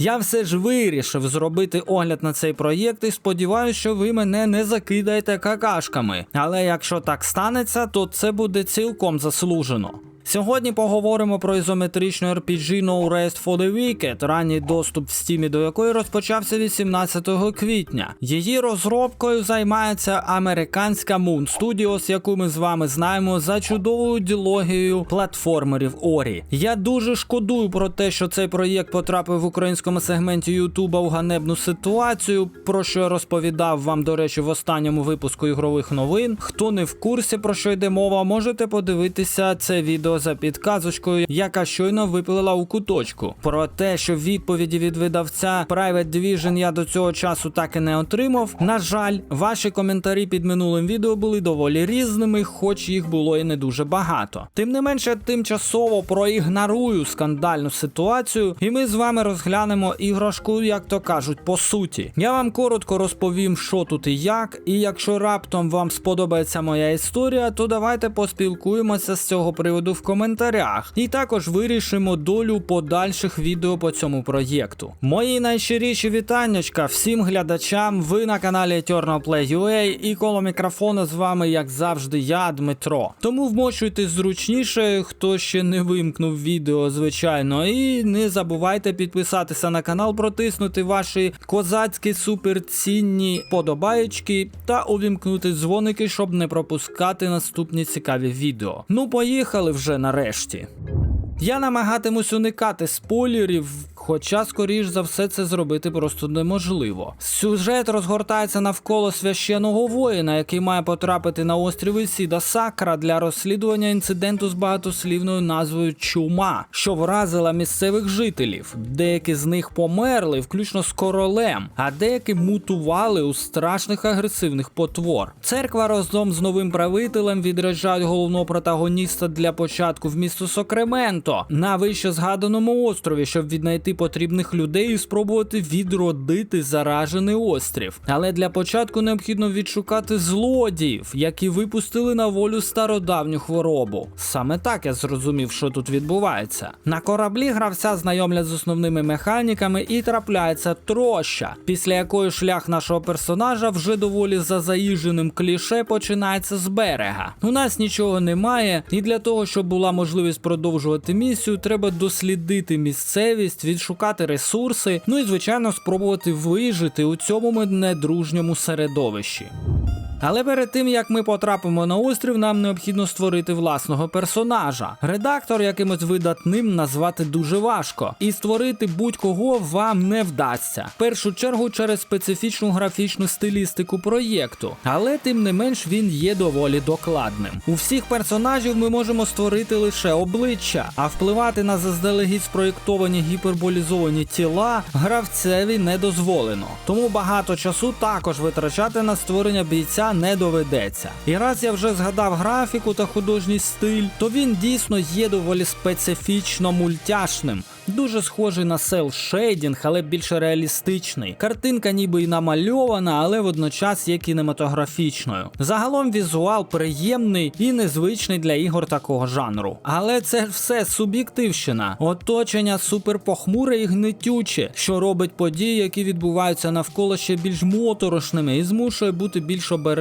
Я все ж вирішив зробити огляд на цей проєкт і сподіваюся, що ви мене не закидаєте какашками. Але якщо так станеться, то це буде цілком заслужено. Сьогодні поговоримо про ізометричну RPG No Rest for the Wicked, ранній доступ в стімі до якої розпочався 18 квітня. Її розробкою займається американська Moon Studios, яку ми з вами знаємо за чудовою ділогією платформерів Орі. Я дуже шкодую про те, що цей проєкт потрапив в українському сегменті Ютуба у ганебну ситуацію, про що я розповідав вам, до речі, в останньому випуску ігрових новин. Хто не в курсі про що йде мова, можете подивитися це відео за підказочкою, яка щойно випилила у куточку. Про те, що відповіді від видавця Private Division я до цього часу так і не отримав. На жаль, ваші коментарі під минулим відео були доволі різними, хоч їх було і не дуже багато. Тим не менше, тимчасово проігнорую скандальну ситуацію, і ми з вами розглянемо іграшку, як то кажуть, по суті. Я вам коротко розповім, що тут і як, і якщо раптом вам сподобається моя історія, то давайте поспілкуємося з цього приводу в коментарях, і також вирішимо долю подальших відео по цьому проєкту. Мої найщиріші вітаннячка всім глядачам. Ви на каналі EternalPlay.ua і коло мікрофона з вами, як завжди, я, Дмитро. Тому вмочуйтесь зручніше, хто ще не вимкнув відео, звичайно. І не забувайте підписатися на канал, протиснути ваші козацькі суперцінні подобаєчки та увімкнути дзвоники, щоб не пропускати наступні цікаві відео. Ну, поїхали вже нарешті. Я намагатимусь уникати спойлерів, хоча, скоріш за все, це зробити просто неможливо. Сюжет розгортається навколо священного воїна, який має потрапити на острів Ісіда Сакра для розслідування інциденту з багатослівною назвою Чума, що вразила місцевих жителів. Деякі з них померли, включно з королем, а деякі мутували у страшних агресивних потвор. Церква разом з новим правителем відряджають головного протагоніста для початку в місто Сокременто на вище згаданому острові, щоб віднайти потрібних людей і спробувати відродити заражений острів. Але для початку необхідно відшукати злодіїв, які випустили на волю стародавню хворобу. Саме так я зрозумів, що тут відбувається. На кораблі гравця знайомлять з основними механіками і трапляється троща, після якої шлях нашого персонажа вже доволі за заїждженим кліше починається з берега. У нас нічого немає, і для того, щоб була можливість продовжувати місію, треба дослідити місцевість, відшукати ресурси, ну і звичайно спробувати вижити у цьому недружньому середовищі. Але перед тим як ми потрапимо на острів, нам необхідно створити власного персонажа. Редактор якимось видатним назвати дуже важко, і створити будь-кого вам не вдасться. В першу чергу через специфічну графічну стилістику проєкту, але тим не менш він є доволі докладним. У всіх персонажів ми можемо створити лише обличчя, а впливати на заздалегідь спроєктовані гіперболізовані тіла гравцеві не дозволено. Тому багато часу також витрачати на створення бійця не доведеться. І раз я вже згадав графіку та художній стиль, то він дійсно є доволі специфічно мультяшним. Дуже схожий на сел шейдінг, але більше реалістичний. Картинка ніби й намальована, але водночас є кінематографічною. Загалом візуал приємний і незвичний для ігор такого жанру. Але це все суб'єктивщина. Оточення суперпохмуре і гнетюче, що робить події, які відбуваються навколо ще більш моторошними і змушує бути більш обережним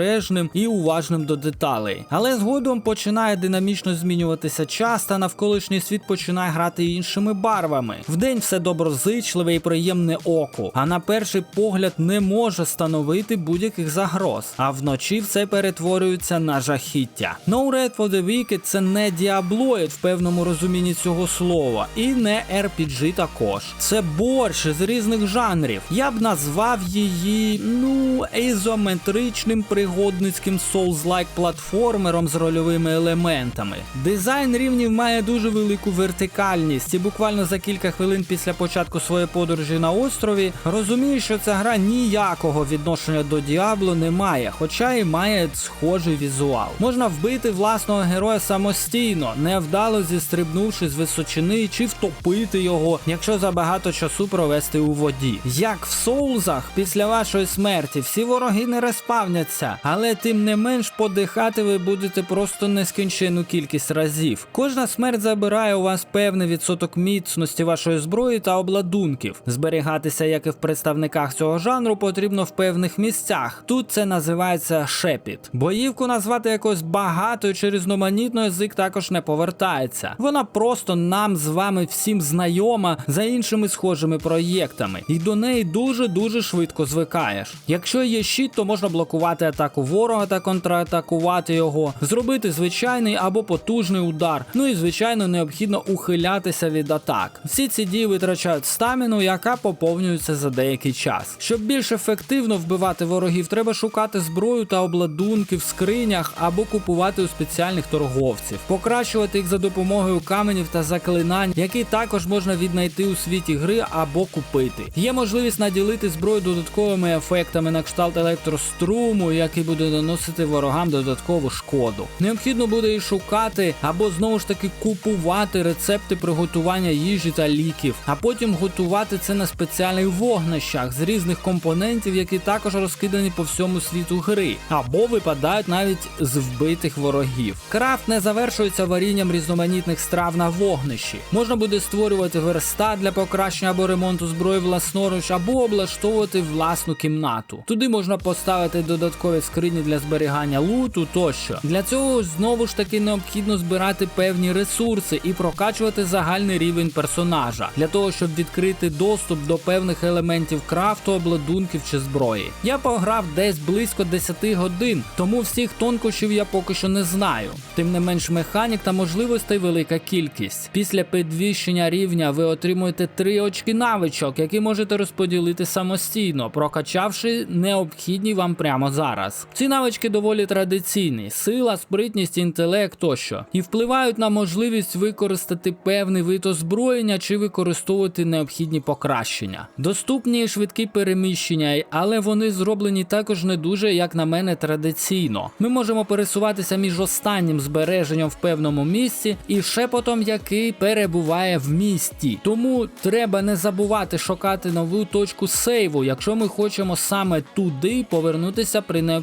і уважним до деталей. Але згодом починає динамічно змінюватися час, та навколишній світ починає грати іншими барвами. Вдень все доброзичливе і приємне оку, а на перший погляд не може становити будь-яких загроз. А вночі все перетворюється на жахіття. No Red for the Wicked це не діаблоїд в певному розумінні цього слова, і не RPG також. Це борщ з різних жанрів. Я б назвав її ну ізометричним пригодницьким Souls-like платформером з рольовими елементами. Дизайн рівнів має дуже велику вертикальність, і буквально за кілька хвилин після початку своєї подорожі на острові розумію, що ця гра ніякого відношення до Діабло не має, хоча і має схожий візуал. Можна вбити власного героя самостійно, невдало зістрибнувши з височини чи втопити його, якщо забагато часу провести у воді. Як в соузах, після вашої смерті всі вороги не респавняться, але тим не менш подихати ви будете просто нескінченну кількість разів. Кожна смерть забирає у вас певний відсоток міцності вашої зброї та обладунків. Зберігатися, як і в представниках цього жанру, потрібно в певних місцях. Тут це називається шепіт. Боївку назвати якось багатою чи різноманітно язик також не повертається. Вона просто нам з вами всім знайома за іншими схожими проєктами, і до неї дуже дуже швидко звикаєш. Якщо є щит, то можна блокувати атаку ворога та контратакувати його, зробити звичайний або потужний удар. Ну і звичайно необхідно ухилятися від атак. Всі ці дії витрачають стаміну, яка поповнюється за деякий час. Щоб більш ефективно вбивати ворогів, треба шукати зброю та обладунки в скринях або купувати у спеціальних торговців, покращувати їх за допомогою каменів та заклинань, які також можна віднайти у світі гри або купити. Є можливість наділити зброю додатковими ефектами на кшталт електроструму, який буде наносити ворогам додаткову шкоду. Необхідно буде і шукати або знову ж таки купувати рецепти приготування їжі та ліків, а потім готувати це на спеціальних вогнищах з різних компонентів, які також розкидані по всьому світу гри, або випадають навіть з вбитих ворогів. Крафт не завершується варінням різноманітних страв на вогнищі. Можна буде створювати верстат для покращення або ремонту зброї власноруч, або облаштовувати власну кімнату. Туди можна поставити додаткові скрині для зберігання луту тощо. Для цього знову ж таки необхідно збирати певні ресурси і прокачувати загальний рівень персонажа для того, щоб відкрити доступ до певних елементів крафту, обладунків чи зброї. Я пограв десь близько 10 годин, тому всіх тонкощів я поки що не знаю. Тим не менш, механік та можливостей велика кількість. Після підвищення рівня ви отримуєте 3 очки навичок, які можете розподілити самостійно, прокачавши необхідні вам прямо зараз. Ці навички доволі традиційні: сила, спритність, інтелект тощо, і впливають на можливість використати певний вид озброєння чи використовувати необхідні покращення. Доступні швидкі переміщення, але вони зроблені також не дуже, як на мене, традиційно. Ми можемо пересуватися між останнім збереженням в певному місці і шепотом, який перебуває в місті. Тому треба не забувати шукати нову точку сейву, якщо ми хочемо саме туди повернутися при необхідності.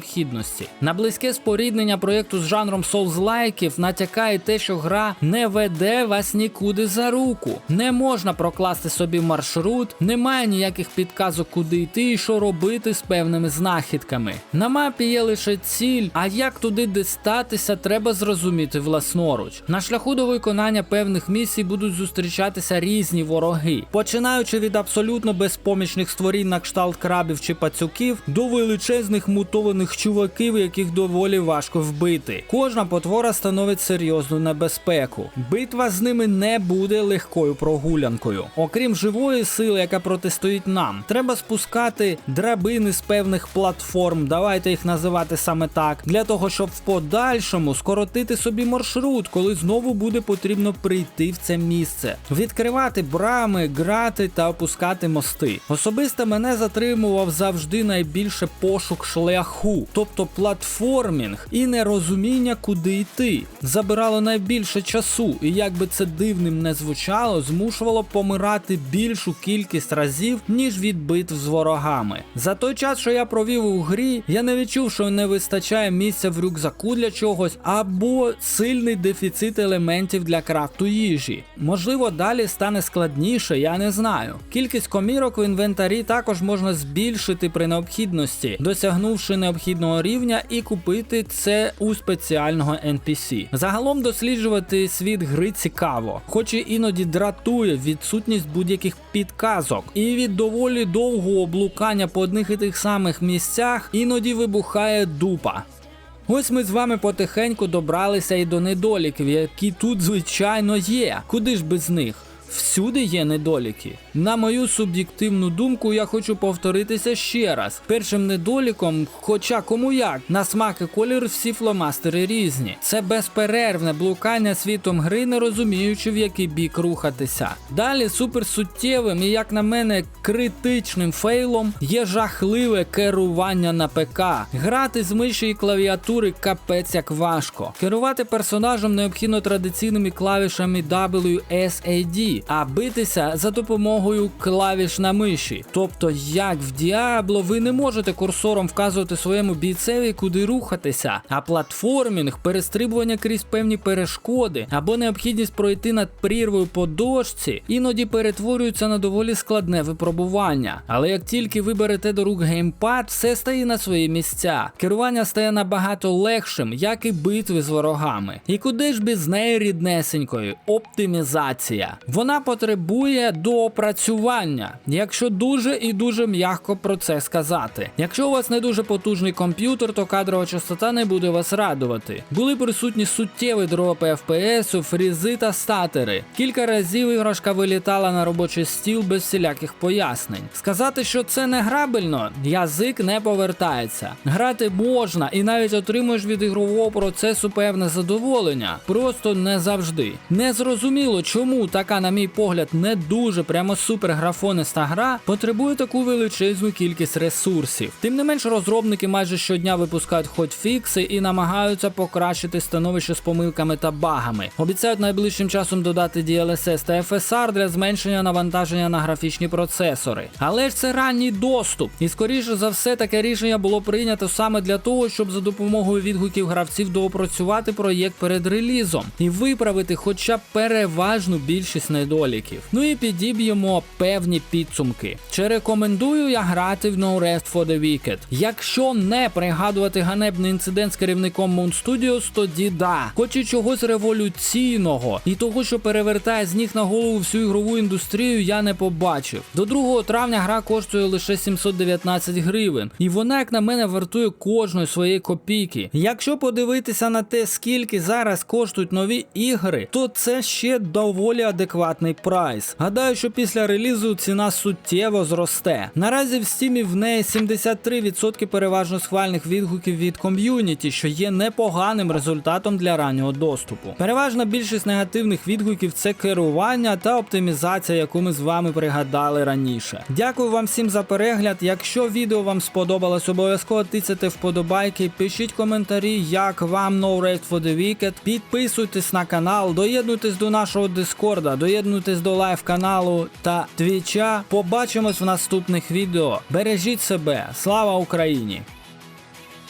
На близьке споріднення проєкту з жанром Souls-лайків натякає те, що гра не веде вас нікуди за руку. Не можна прокласти собі маршрут, немає ніяких підказок, куди йти і що робити з певними знахідками. На мапі є лише ціль, а як туди дістатися, треба зрозуміти власноруч. На шляху до виконання певних місій будуть зустрічатися різні вороги, починаючи від абсолютно безпомічних створінь на кшталт крабів чи пацюків до величезних мутованих чуваків, яких доволі важко вбити. Кожна потвора становить серйозну небезпеку. Битва з ними не буде легкою прогулянкою. Окрім живої сили, яка протистоїть нам, треба спускати драбини з певних платформ, давайте їх називати саме так, для того, щоб в подальшому скоротити собі маршрут, коли знову буде потрібно прийти в це місце, відкривати брами, грати та опускати мости. Особисто мене затримував завжди найбільше пошук шляху, тобто платформінг і нерозуміння, куди йти. Забирало найбільше часу, і як би це дивним не звучало, змушувало помирати більшу кількість разів, ніж від битв з ворогами. За той час, що я провів у грі, я не відчув, що не вистачає місця в рюкзаку для чогось, або сильний дефіцит елементів для крафту їжі. Можливо, далі стане складніше, я не знаю. Кількість комірок в інвентарі також можна збільшити при необхідності, досягнувши необхідного рівня і купити це у спеціального NPC. Загалом досліджувати світ гри цікаво, хоч і іноді дратує відсутність будь-яких підказок, і від доволі довгого блукання по одних і тих самих місцях іноді вибухає дупа. Ось ми з вами потихеньку добралися і до недоліків, які тут, звичайно, є. Куди ж без них? Всюди є недоліки. На мою суб'єктивну думку, я хочу повторитися ще раз. Першим недоліком, хоча кому як, на смак і колір всі фломастери різні. Це безперервне блукання світом гри, не розуміючи в який бік рухатися. Далі суперсуттєвим і, як на мене, критичним фейлом є жахливе керування на ПК. Грати з миші і клавіатури капець як важко. Керувати персонажем необхідно традиційними клавішами W, S. а битися за допомогою клавіш на миші. Тобто, як в Діабло, ви не можете курсором вказувати своєму бійцеві, куди рухатися, а платформінг, перестрибування крізь певні перешкоди або необхідність пройти над прірвою по дошці, іноді перетворюються на доволі складне випробування. Але як тільки ви берете до рук геймпад, все стає на свої місця. Керування стає набагато легшим, як і битви з ворогами. І куди ж без неї ріднесенької? Оптимізація. Вона потребує доопрацювання, якщо дуже і дуже м'яко про це сказати. Якщо у вас не дуже потужний комп'ютер, то кадрова частота не буде вас радувати. Були присутні суттєві дропи FPS, фрізи та статери. Кілька разів іграшка вилітала на робочий стіл без всіляких пояснень. Сказати, що це не грабельно, язик не повертається. Грати можна і навіть отримуєш від ігрового процесу певне задоволення. Просто не завжди. Не зрозуміло, чому така, на мій погляд, не дуже прямо супер графониста гра потребує таку величезну кількість ресурсів. Тим не менш, розробники майже щодня випускають хотфікси і намагаються покращити становище з помилками та багами. Обіцяють найближчим часом додати DLSS та FSR для зменшення навантаження на графічні процесори. Але ж це ранній доступ, і скоріше за все таке рішення було прийнято саме для того, щоб за допомогою відгуків гравців доопрацювати проєкт перед релізом і виправити хоча б переважну більшість недоліків. Ну і підіб'ємо певні підсумки. Чи рекомендую я грати в No Rest for the Wicked? Якщо не пригадувати ганебний інцидент з керівником Moon Studios, тоді да. Хоч і чогось революційного і того, що перевертає з ніг на голову всю ігрову індустрію, я не побачив. До 2 травня гра коштує лише 719 гривень, і вона, як на мене, вартує кожної своєї копійки. Якщо подивитися на те, скільки зараз коштують нові ігри, то це ще доволі адекватний прайс. Гадаю, що після релізу ціна суттєво зросте. Наразі в стімі в неї 73% переважно схвальних відгуків від ком'юніті, що є непоганим результатом для раннього доступу. Переважна більшість негативних відгуків це керування та оптимізація, яку ми з вами пригадали раніше. Дякую вам всім за перегляд. Якщо відео вам сподобалось, обов'язково тицяте вподобайки, пишіть коментарі, як вам No Raid for the Wicked. Підписуйтесь на канал, доєднуйтесь до нашого дискорда, доєднуйтесь до лайв каналу та твіча. Побачимось в наступних відео. Бережіть себе, слава Україні!